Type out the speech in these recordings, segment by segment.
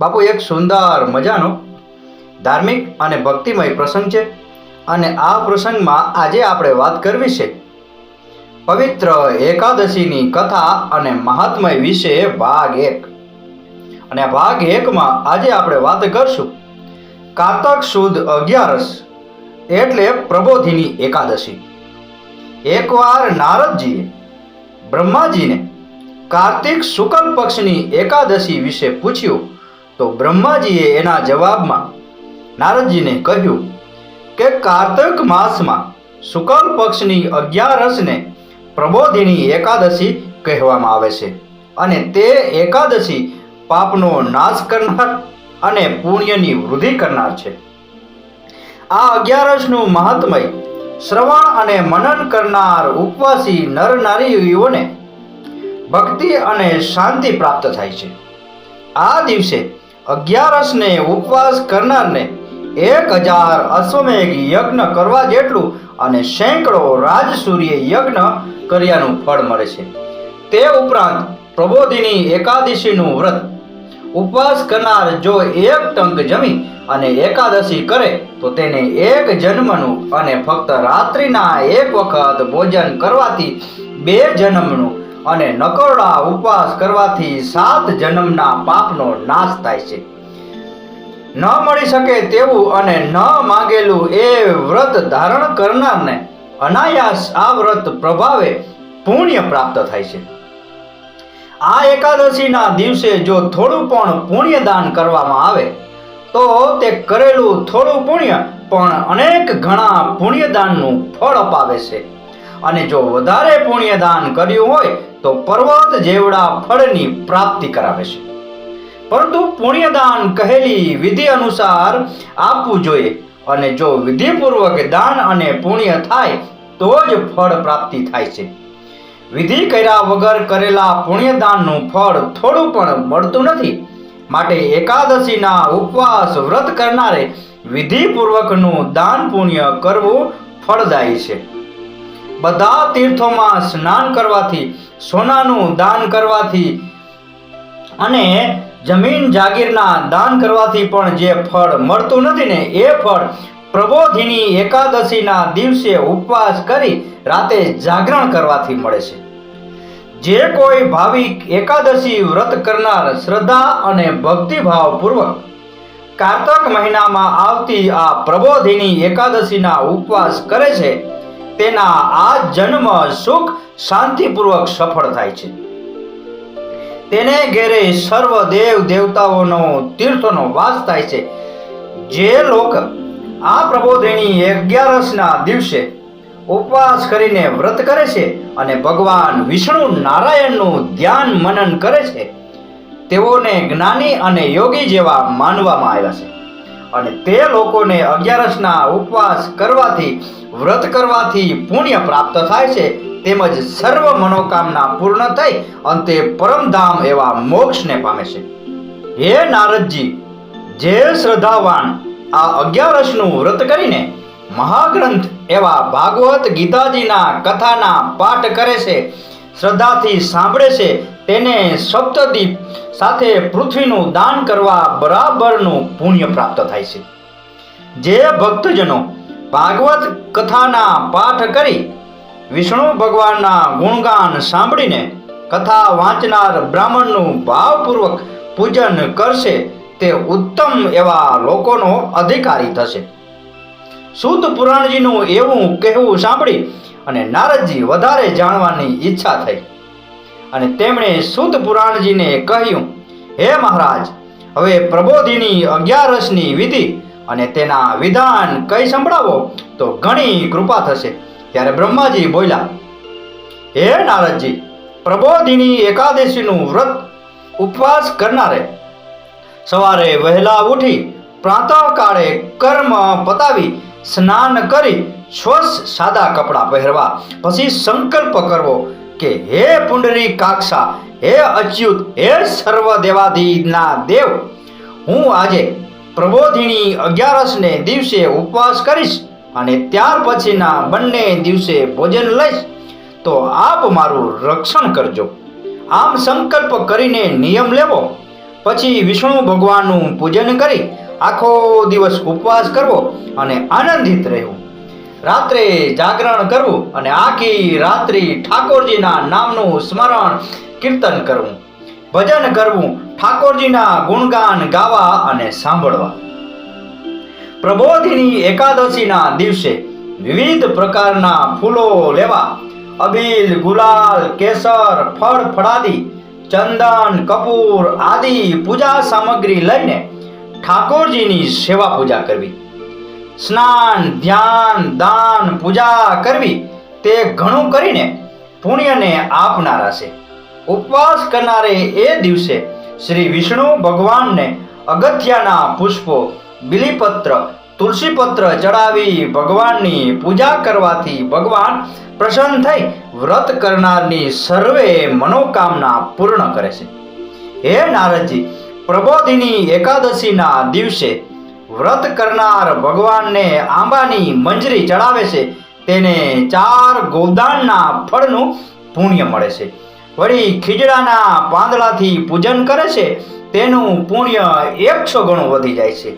બાપુ, એક સુંદર મજાનો, ધાર્મિક અને ભક્તિમય પ્રસંગ છે અને આ પ્રસંગમાં આજે આપણે વાત કરવી છે પવિત્ર એકાદશીની કથા અને મહાત્મય વિશે ભાગ એક. અને ભાગ એકમાં આજે આપણે વાત કરશું કારતક સુદ અગિયારસ એટલે પ્રબોધિની એકાદશી. એકવાર નારદજીએ બ્રહ્માજીને કાર્તિક શુક્લ પક્ષની એકાદશી વિશે પૂછ્યું તો બ્રહ્માજીએ એના જવાબમાં નારદજીને કહ્યું કે કાર્તક માસમાં શુકલ પક્ષની અગિયારસને પ્રબોધિની એકાદશી કહેવામાં આવે છે અને તે એકાદશી પાપનો નાશ કરનાર અને પુણ્યની વૃદ્ધિ કરનાર છે. આ અગિયારસનું મહાત્મય શ્રવણ અને મનન કરનાર ઉપવાસી નર નારીઓને ભક્તિ અને શાંતિ પ્રાપ્ત થાય છે. આ દિવસે અગિયારસને ઉપવાસ કરનારને એક હજાર અશ્વમેઘ યજ્ઞ કરવા જેટલું અને સેંકડો રાજસૂર્ય યજ્ઞ કર્યાનું ફળ મળે છે. તે ઉપરાંત પ્રબોધિની એકાદશીનું વ્રત. ઉપવાસ કરનાર જો એક ટંક જમી અને એકાદશી કરે, તો તેને એક જન્મનું અને ફક્ત રાત્રિના એક વખત ભોજન કરવાથી બે જન્મનું અને નકોરડા ઉપવાસ કરવાથી સાત જન્મના પાપનો નાશ થાય છે. ન મળી શકે તેવું અને ન માંગેલું એ વ્રત ધારણ કરનારને અનાયાસ આ વ્રત પ્રભાવે પુણ્ય પ્રાપ્ત થાય છે. આ એકાદશીના દિવસે જો થોડું પણ પુણ્ય દાન કરવામાં આવે, તો તે કરેલું થોડું પુણ્ય પણ અનેક ઘણા પુણ્યદાનનું ફળ અપાવે છે. અને જો વધારે પુણ્યદાન કર્યું હોય તો પર્વત જેવડા ફળની પ્રાપ્તિ કરાવે છે. પરંતુ પુણ્યદાન કહેલી વિધિ અનુસાર આપવું જોઈએ અને જો વિધિપૂર્વક દાન અને પુણ્ય થાય, તો જ ફળ પ્રાપ્તિ થાય છે. વિધિ કર્યા વગર કરેલા પુણ્યદાનનું ફળ થોડું પણ મળતું નથી. માટે એકાદશીના ઉપવાસ વ્રત કરનારે વિધિપૂર્વકનું દાન પુણ્ય કરવું ફળદાયી છે. બધા તીર્થોમાં સ્નાન કરવાથી, સોનાનું દાન કરવાથી અને જમીન જાગીરના દાન કરવાથી પણ જે ફળ મળતું નથી ને, એ ફળ પ્રબોધિની એકાદશીના દિવસે ઉપવાસ કરી રાતે જાગરણ કરવાથી મળે છે. જે કોઈ ભાવિક એકાદશી વ્રત કરનાર શ્રદ્ધા અને ભક્તિભાવ પૂર્વક કાર્તક મહિનામાં આવતી આ પ્રબોધિની એકાદશીના ઉપવાસ કરે છે તેના આ જન્મ સુખ શાંતિપૂર્વક સફળ થાય છે. તેને ઘેરે સર્વ દેવ દેવતાઓનો, તીર્થોનો વાસ થાય છે. જે લોક આ પ્રબોધિની અગિયારસના દિવસે ઉપવાસ કરીને વ્રત કરે છે અને ભગવાન વિષ્ણુ નારાયણનું ધ્યાન મનન કરે છે, તેઓને જ્ઞાની અને યોગી જેવા માનવામાં આવ્યા છે. અને તે લોકોને અગિયારસના ઉપવાસ કરવાથી, વ્રત કરવાથી પુણ્ય પ્રાપ્ત થાય છે. તેમજ સર્વ મનોકામના પૂર્ણ થઈ અંતે પરમધામ એવા મોક્ષને પામે છે. હે નારદજી, જે શ્રદ્ધાવાન આ અગિયારસનું વ્રત કરીને મહાગ્રંથ એવા ભાગવત ગીતાજીના કથાના પાઠ કરે છે, શ્રદ્ધાથી સાંભળે છે, તેને સપ્તદીપ સાથે પૃથ્વીનું દાન કરવા બરાબરનું પુણ્ય પ્રાપ્ત થાય છે. જે ભક્તજનો ભાગવત કથાના પાઠ કરી વિષ્ણુ ભગવાનના ગુણગાન સાંભળીને કથા વાંચનાર બ્રાહ્મણનું ભાવપૂર્વક પૂજન કરશે, તે ઉત્તમ એવા લોકોનો અધિકારી થશે. સુદ પુરાણજીનું એવું કહેવું સાંભળી અને નારદજી વધારે જાણવાની ઈચ્છા થઈ. અને તેમણે સુત પુરાણજીને કહ્યું, હે મહારાજ, હવે પ્રબોધિની અગિયારસની વિધિ અને તેના વિધાન કઈ સંભળાવો તો ઘણી કૃપા થશે. ત્યારે બ્રહ્માજી બોલ્યા, હે નારદજી, પ્રબોધિની એકાદશીનું વ્રત ઉપવાસ કરનારે સવારે વહેલા ઉઠી પ્રાતઃકાળે કર્મ પતાવી સ્નાન કરી સ્વચ્છ સાદા કપડાં પહેરવા, પછી સંકલ્પ કરવો કે હે પુંડરી કાક્ષા, હે અચ્યુત, હે સર્વ દેવાદિના દેવ, હું આજે પ્રબોધિની અગિયારસને દિવસે ઉપવાસ કરીશ અને ત્યાર પછીના બંને દિવસે ભોજન લઈશ. તો આપ મારું રક્ષણ કરજો. આમ સંકલ્પ કરીને નિયમ લેવો. પછી વિષ્ણુ ભગવાનનું પૂજન કરી આખો દિવસ ઉપવાસ કરવો અને આનંદિત રહેવું. રાત્રે જાગરણ કરવું અને આખી રાત્રિ ઠાકોરજીના નામનું સ્મરણ કીર્તન કરવું. ભજન કરવું, ઠાકોરજીના ગુણગાન ગાવા અને સાંભળવા. પ્રબોધિની એકાદશીના દિવસે વિવિધ પ્રકારના ફૂલો લેવા, અબીલ, ગુલાલ, કેસર, ફળ ફળાદી, ચંદન, કપૂર આદિ પૂજા સામગ્રી લઈને ઠાકોરજીની સેવા પૂજા કરવી. સ્નાન, ધ્યાન, દાન, પૂજા કરવી તે ઘણું કરીને પુણ્યને આપનારા છે. ઉપવાસ કરનારે એ દિવસે શ્રી વિષ્ણુ ભગવાનને અગત્યના પુષ્પો, બિલીપત્ર, તુલસીપત્ર ચડાવી ભગવાનની પૂજા કરવાથી ભગવાન પ્રસન્ન થઈ વ્રત કરનારની સર્વે મનોકામના પૂર્ણ કરે છે. હે નારદજી, પ્રબોધિની એકાદશીના દિવસે વ્રત કરનાર ભગવાનને આંબાની મંજરી ચડાવે છે. તેને ચાર ગોદાનના ફળનું પુણ્ય મળે છે. વળી ખીજડાના પાંદડાથી પૂજન કરે છે, તેનું પુણ્ય એકસો ગણું વધી જાય છે.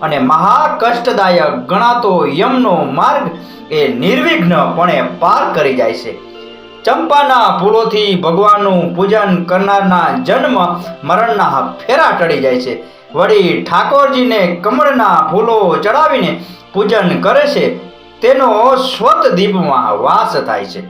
અને મહા કષ્ટદાયક ગણાતો યમનો માર્ગ એ નિર્વિઘ્નપણે પાર કરી જાય છે. ચંપાના ફૂલોથી ભગવાનનું પૂજન કરનારના જન્મ મરણના ફેરા ટળી જાય છે. વળી ઠાકોરજીને કમળના ફૂલો ચડાવીને પૂજન કરે છે, તેનો સ્વત દીપમાં વાસ થાય છે.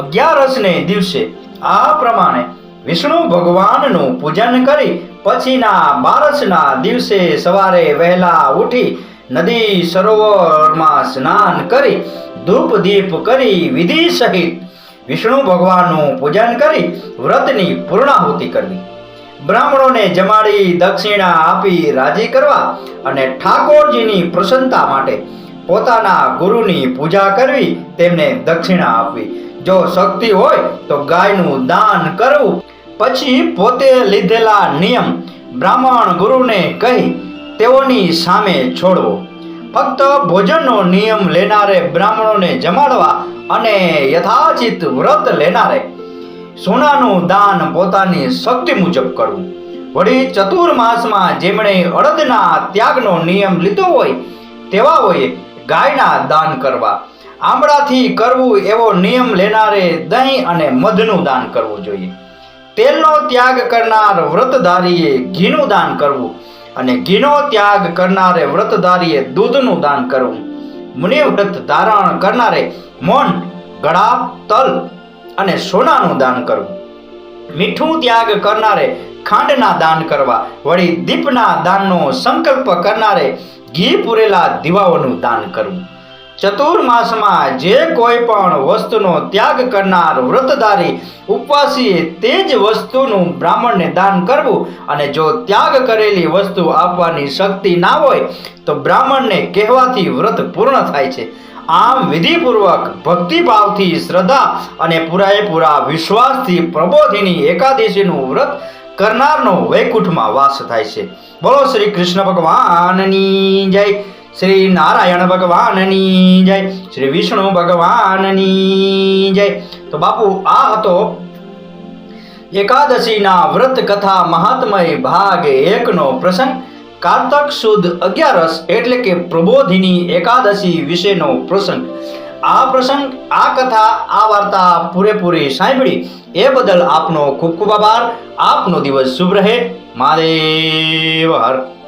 અગિયારસને દિવસે આ પ્રમાણે વિષ્ણુ ભગવાનનું પૂજન કરી પછીના બારસના દિવસે સવારે વહેલા ઉઠી નદી સરોવરમાં સ્નાન કરી ધૂપ દીપ કરી વિધિ સહિત વિષ્ણુ ભગવાનનું પૂજન કરી વ્રતની પૂર્ણાહુતિ કરવી. બ્રાહ્મણોને જમાડી દક્ષિણા આપી રાજી કરવા અને ઠાકોરજીની પ્રસન્નતા માટે પોતાના ગુરુની પૂજા કરવી તેમને દક્ષિણા આપવી. જો શક્તિ હોય તો ગાયનું દાન કરવું. પછી પોતે લીધેલા નિયમ બ્રાહ્મણ ગુરુને કહી તેઓની સામે છોડવો. ફક્ત ભોજનનો નિયમ લેનારે બ્રાહ્મણોને જમાડવા અને યથાચિત વ્રત લેનારે સોનાનું દાન પોતાની શક્તિ મુજબ કરવું વળી ચતુર્માસમાં જેમણે અડદના ત્યાગનો નિયમ લીધો હોય તેવાઓએ ગાયના દાન કરવા. આંબળાથી કરવું એવો નિયમ લેનારે દહીં અને મધનું દાન કરવું જોઈએ. તેલનો ત્યાગ કરનાર વ્રતધારીએ ઘીનું દાન કરવું અને ઘીનો ત્યાગ કરનારે વ્રતધારીએ દૂધનું દાન કરવું. મુનિવ્રત ધારણ કરનારે મૌન, ગળા, તલ અને સોનાનું દાન કરવું મીઠું ત્યાગ કરનારે ખાંડના દાન કરવા, વળી દીપના દાનનો સંકલ્પ કરનારે ઘી પૂરેલા દીવાઓનું દાન કરવું ચતુર્માસમાં જે કોઈ પણ વસ્તુનો ત્યાગ કરનાર વ્રતધારી ઉપવાસીએ તે જ વસ્તુનું બ્રાહ્મણને દાન કરવું અને જો ત્યાગ કરેલી વસ્તુ આપવાની શક્તિ ના હોય, તો બ્રાહ્મણને કહેવાથી વ્રત પૂર્ણ થાય છે. આમ વિધિપૂર્વક ભક્તિભાવથી શ્રદ્ધા અને પૂરાપૂરા વિશ્વાસથી પ્રબોધિની એકાદશીનું વ્રત કરનારનો વૈકુંઠમાં વાસ થાય છે. બોલો શ્રી કૃષ્ણ ભગવાનની જય, શ્રી નારાયણ ભગવાનની જય, શ્રી વિષ્ણુ ભગવાનની જય. તો બાપુ, આ હતો એકાદશીના વ્રત કથા મહાત્મય ભાગ એકનો પ્રસંગ. કારતક સુદ અગિયારસ એટલે કે પ્રબોધિની એકાદશી વિશેનો પ્રસંગ. આ પ્રસંગ, આ કથા, આ વાર્તા પૂરેપૂરી સાંભળી એ બદલ આપનો ખૂબ ખૂબ આભાર. આપનો દિવસ શુભ રહે. મારે હર.